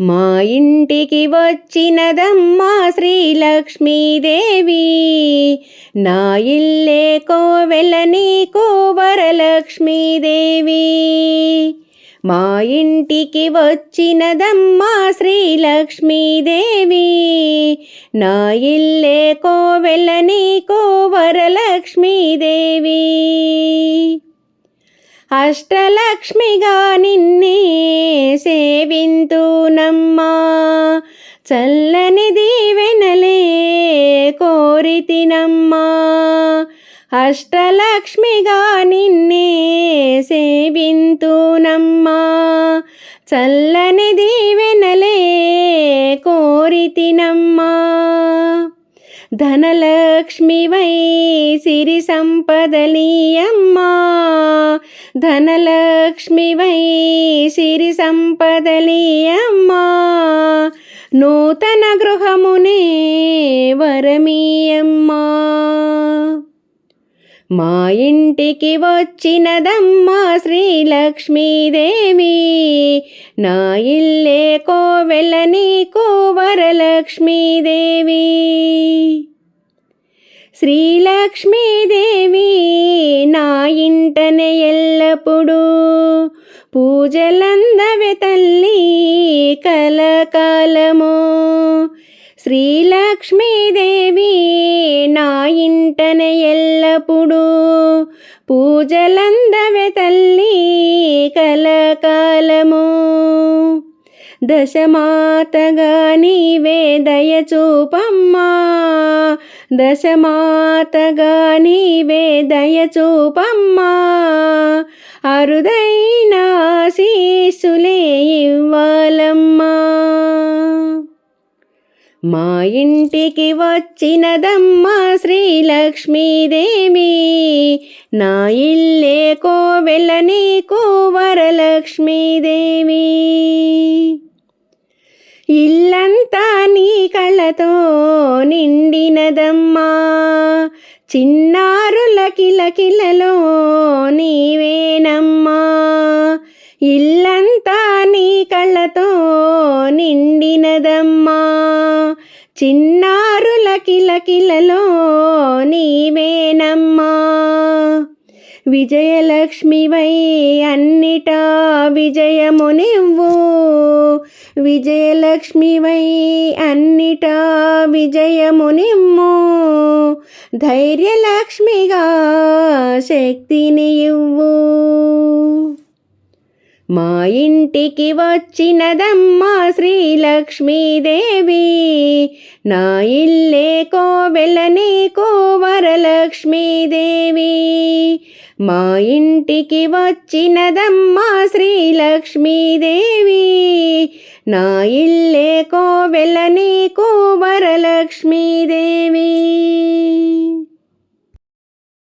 మా ఇంటికి వచ్చినదమ్మా శ్రీలక్ష్మీదేవి. నా ఇల్లే కోవెల నీకు వరలక్ష్మీదేవి. మా ఇంటికి వచ్చినదమ్మా శ్రీలక్ష్మీదేవి. నా ఇల్లే కోవెల నీకు వరలక్ష్మీదేవి. అష్టలక్ష్మిగా నిన్నే సేవింతునమ్మా చల్లని దీవెనలే కోరితినమ్మా అష్టలక్ష్మిగా నిన్నే సేవింతునమ్మా చల్లని దీవెనలే కోరితినమ్మా ధనలక్ష్మివై సిరి సంపదలీయమ్మా. ధనలక్ష్మివై సిరి సంపదలీయమ్మా. నూతన గృహమునే వరమీయమ్మా. మా ఇంటికి వచ్చినదమ్మా శ్రీలక్ష్మీదేవి. నా ఇల్లే కోవెల నీకు వరలక్ష్మీదేవి. శ్రీలక్ష్మీదేవి నా ఇంటనే ఎల్లప్పుడూ పూజలందవె తల్లి కలకాలము. శ్రీలక్ష్మీదేవి వెంటనే ఎల్లప్పుడూ పూజలందవె తల్లి కలకాలము. దశమాతగా నీవే దయచూపమ్మా. దశమాతగా నీవే దయచూపమ్మా. అరుదైన శీసులే ఇవ్వాలమ్మా. మా ఇంటికి వచ్చినదమ్మా శ్రీలక్ష్మీదేవి. నా ఇల్లే కోవెల నీకు వరలక్ష్మీదేవి. ఇల్లంతా నీ కళ్ళతో నిండినదమ్మా. చిన్నారుల కిలకిలలో నీవేనమ్మా. ఇల్లంతా నీ కళ్ళతో నిండినదమ్మా. చిన్నారుల కిలకిలలో నీవేనమ్మా. విజయలక్ష్మివై అన్నిటా విజయము నివ్వు. విజయలక్ష్మివై అన్నిటా విజయము నిమ్ము. ధైర్యలక్ష్మిగా శక్తిని ఇవ్వు. మా ఇంటికి వచ్చినదమ్మా శ్రీలక్ష్మీదేవి. నా ఇల్లే కోవెల నీకు వరలక్ష్మీదేవి. మా ఇంటికి వచ్చినదమ్మా శ్రీలక్ష్మీదేవి. నా ఇల్లే కోవెల నీకు వరలక్ష్మీదేవి.